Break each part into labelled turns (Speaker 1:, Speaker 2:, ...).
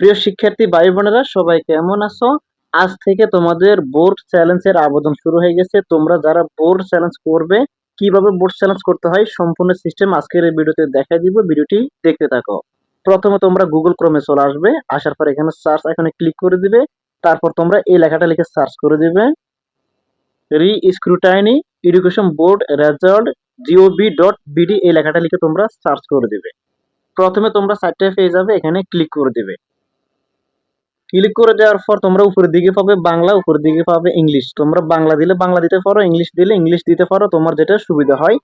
Speaker 1: প্রিয় শিক্ষার্থী ভাই বোনেরা, সবাই কেমন আছো? আজ থেকে তোমাদের বোর্ড চ্যালেঞ্জের আবেদন শুরু হয়ে গেছে। তোমরা যারা বোর্ড চ্যালেঞ্জ করবে, কীভাবে বোর্ড চ্যালেঞ্জ করতে হয় সম্পূর্ণ সিস্টেম আজকের এই ভিডিওতে দেখাই দিব। ভিডিওটি দেখতে থাকো। প্রথমে তোমরা গুগল ক্রোমে চলে আসবে। আসার পর এখানে সার্চ এখানে ক্লিক করে দিবে। তারপর তোমরা এই লেখাটা লিখে সার্চ করে দিবে। Re scrutiny education board result GOB dot BD এই লেখাটা লিখে তোমরা সার্চ করে দিবে। প্রথমে তোমরা সাইটটা পেয়ে যাবে এখানে ক্লিক করে দিবে। ক্লিক করে দেওয়ার পর তোমরা উপরের দিকে পাবে বাংলা, উপরের দিকে পাবে ইংলিশ। তোমরা বাংলা দিলে বাংলা দিতে পারো, ইংলিশ দিলে ইংলিশ দিতে পারো, তোমার যেটা সুবিধা হয়।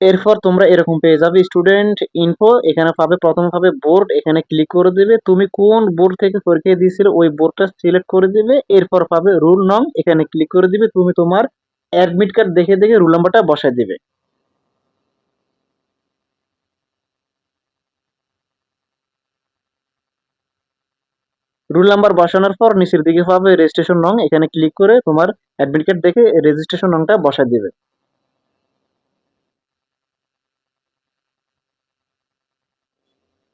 Speaker 1: এরপর তোমরা এরকম পেয়ে যাবে স্টুডেন্ট ইনফো এখানে পাবে, প্রথম পাবে বোর্ড এখানে ক্লিক করে দিবে। তুমি কোন বোর্ড থেকে পরীক্ষা দিয়েছিলে, ওই বোর্ডটা সিলেক্ট করে দিবে। এরপর পাবে রুল নং এখানে ক্লিক করে দিবে। তুমি তোমার অ্যাডমিট কার্ড দেখে দেখে রুল নাম্বারটা বসায় দিবে। রুল নাম্বার বসানোর পর নিচের দিকে পাবে রেজিস্ট্রেশন নং। এখানে ক্লিক করে তোমার অ্যাডমিট কার্ড দেখে রেজিস্ট্রেশন নংটা বসায় দিবে।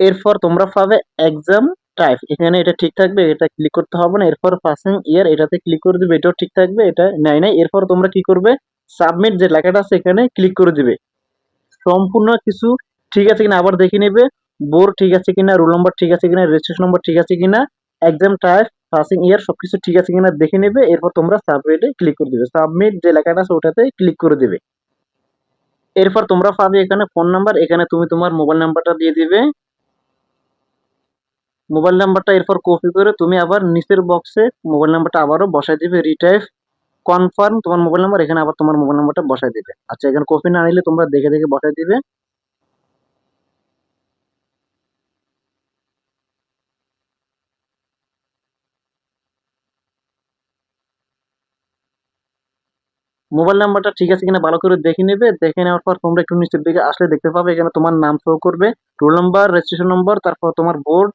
Speaker 1: এরপর তোমরা পাবে এক্সাম টাইপ এখানে এটা ঠিক থাকবে, এটা ক্লিক করতে হবে না। এরপর পাসিং ইয়ার এটাতে ক্লিক করে দিবে, এটাও ঠিক থাকবে, এটা নাই নাই। এরপর তোমরা কি করবে? সাবমিট যে লেখাটা আছে এখানে ক্লিক করে দিবে। সম্পূর্ণ কিছু ঠিক আছে কিনা আবার দেখে নেবে। বোর্ড ঠিক আছে কিনা রোল নম্বর ঠিক আছে কিনা রেজিস্ট্রেশন নম্বর ঠিক আছে কিনা এক্সাম টাইপ পাসিং ইয়ার সবকিছু ঠিক আছে কিনা দেখে নেবে, এরপর তোমরা সাবমিটে ক্লিক করে দিবে। সাবমিট যে লেখাটা আছে ওটাতে ক্লিক করে দিবে। এরপর তোমরা পাবে এখানে ফোন নাম্বার এখানে তুমি তোমার মোবাইল নাম্বারটা দিয়ে দিবে। মোবাইল নাম্বারটা এরপর কপি করে তুমি আবার নিচের বক্সে মোবাইল নাম্বারটা আবারও বসাই দিবে রিটাইপ কনফার্ম তোমার মোবাইল নাম্বার এখানে আবার তোমার মোবাইল নাম্বারটা বসাই দিবে। আচ্ছা এখানে কপি না নিলে তোমরা দেখে দেখে বসাই দিবে। মোবাইল নাম্বারটা ঠিক আছে কিনা ভালো করে দেখে নেবে, দেখে নেওয়ার পর তোমরা একটু নিচের দিকে আসলে দেখতে পাবে এখানে তোমার নাম শো করবে রোল নাম্বার রেজিস্ট্রেশন নম্বর তারপর তোমার বোর্ড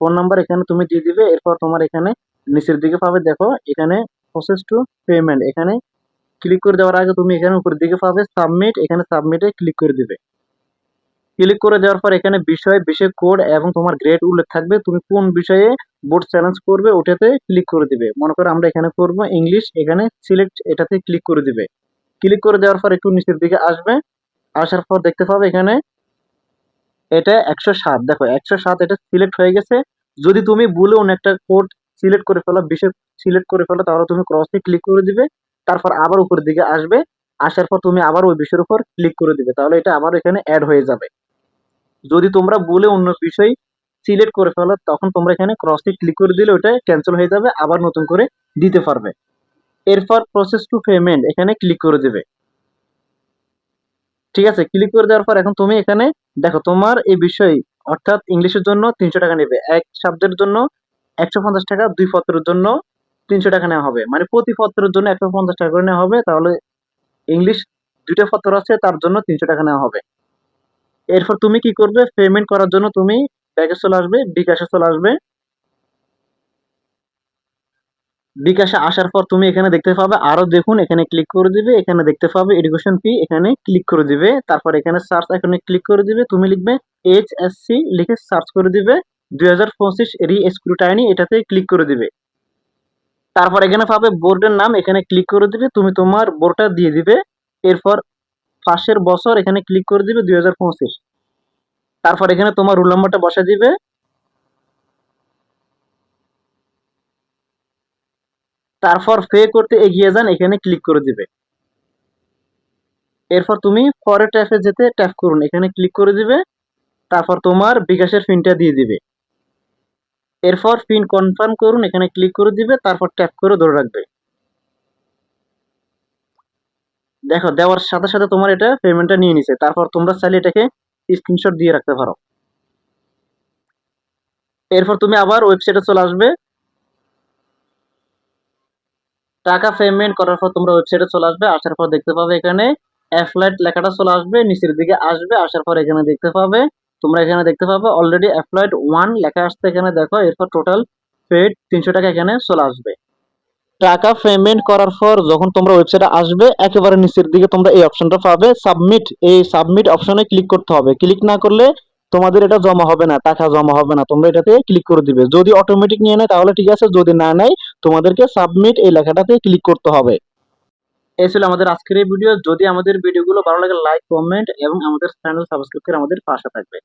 Speaker 1: ফোন নাম্বার এখানে তুমি দিয়ে দিবে, এরপর তোমার এখানে নিচের দিকে পাবে, দেখো এখানে প্রসেস টু পেমেন্ট এখানে ক্লিক করে দেওয়ার আগে তুমি এখানে উপরের দিকে পাবে সাবমিট এখানে সাবমিটে ক্লিক করে দিবে। ক্লিক করে দেওয়ার পর এখানে বিষয় বিষয় কোড এবং তোমার গ্রেড উল্লেখ থাকবে। তুমি কোন বিষয়ে বোর্ড চ্যালেঞ্জ করবে, ওটাতে ক্লিক করে দিবে। মনে করো আমরা এখানে করব ইংলিশ এখানে সিলেক্ট এটাতে ক্লিক করে দিবে। ক্লিক করে দেওয়ার পর একটু নিচের দিকে আসবে। আসার পর দেখতে পাবে এখানে এটা একশো সাত। দেখো একশো সাত এটা সিলেক্ট হয়ে গেছে। যদি তুমি ভুলে অন্য একটা কোড সিলেক্ট করে ফেলো, বিষয় সিলেক্ট করে ফেলো, তাহলে তুমি ক্রসে ক্লিক করে দিবে। তারপর আবার উপরের দিকে আসবে। আসার পর তুমি আবার ওই বিষয়ের উপর ক্লিক করে দিবে। তাহলে এটা আবার এখানে অ্যাড হয়ে যাবে। যদি তোমরা বলে অন্য বিষয় সিলেক্ট করে ফেলো, তখন তোমরা এখানে ক্রসে ক্লিক করে দিলে ওটা ক্যান্সেল হয়ে যাবে, আবার নতুন করে দিতে পারবে। এরপর প্রসেস টু পেমেন্ট এখানে ক্লিক করে দিবে। ঠিক আছে ক্লিক করে দেওয়ার পর এখন তুমি এখানে দেখো তোমার এই বিষয়, অর্থাৎ ইংলিশের জন্য তিনশো টাকা নেবে। এক শব্দের জন্য একশো পঞ্চাশ টাকা, দুই পত্রের জন্য তিনশো টাকা নেওয়া হবে। মানে প্রতি পত্রের জন্য একশো পঞ্চাশ টাকা করে নেওয়া হবে, তাহলে ইংলিশ দুইটা পত্র আছে, তার জন্য তিনশো টাকা নেওয়া হবে। এরপর তুমি কি করবে? পেমেন্ট করার জন্য তুমি ব্যাগে চলে আসবে, বিকাশে চলে আসবে। বিকাশে আসার পর তুমি এখানে দেখতে পাবে, আরও দেখুন, এখানে ক্লিক করে দিবে, এখানে দেখতে পাবে এডুকেশন ফি এখানে ক্লিক করে দিবে। তারপর এখানে সার্চ এখানে ক্লিক করে দিবে, তুমি লিখবে এইচ এস সি লিখে সার্চ করে দিবে। দুই হাজার পঁচিশ রি স্ক্রুটাইনি এটাতে ক্লিক করে দিবে। তারপর এখানে পাবে বোর্ডের নাম, এখানে ক্লিক করে দিবে, তুমি তোমার বোর্ডটা দিয়ে দিবে। এরপর পাশের বছর এখানে ক্লিক করে দিবে দুই হাজার পঁচিশ। তারপর এখানে তোমার রোল নাম্বারটা বসা দিবে। তারপর পে করতে এগিয়ে যান, এখানে ক্লিক করে দিবে। এরপর তুমি পরের ট্যাপে যেতে ট্যাপ করুন, এখানে ক্লিক করে দিবে। তারপর তোমার বিকাশের পিনটা দিয়ে দিবে। এরপর পিন কনফার্ম করুন, এখানে ক্লিক করে দিবে, তারপর ট্যাপ করে ধরে রাখবে। দেখো, দেওয়ার সাথে সাথে তোমার এটা পেমেন্টটা নিয়ে নিছে। তারপর তোমরা চাইলে এটাকে স্ক্রিনশট দিয়ে রাখতে পারো। এরপর তুমি আবার ওয়েবসাইটে চলে আসবে। টাকা পেমেন্ট করার পর তোমরা ওয়েবসাইটে চলে আসবে, আসার পর দেখতে পাবে এখানে অ্যাফ্লাইট লেখাটা চলে আসবে, নিচের দিকে আসবে, আসার পর এখানে দেখতে পাবে, তোমরা এখানে দেখতে পাবে অলরেডি অ্যাপ্লাইড ওয়ান লেখা আসছে এখানে, দেখো, এরপর টোটাল পেড তিনশো টাকা এখানে চলে আসবে। টাকা পেমেন্ট করার পর যখন তোমরা ওয়েবসাইটে আসবে, একেবারে নিচের দিকে তোমরা এই অপশনটা পাবে সাবমিট এই সাবমিট অপশনে ক্লিক করতে হবে। ক্লিক না করলে তোমাদের এটা জমা হবে না, টাকা জমা হবে না। তোমরা এটাতে ক্লিক করে দিবে। যদি অটোমেটিক নিয়ে নেয়, তাহলে ঠিক আছে, যদি না নেয়, তোমাদেরকে সাবমিট এই লেখাটাতে ক্লিক করতে হবে। এই ছিল আমাদের আজকের এই ভিডিও যদি আমাদের ভিডিওগুলো ভালো লাগে লাইক কমেন্ট এবং আমাদের চ্যানেল সাবস্ক্রাইব করে আমাদের পাশে থাকবে।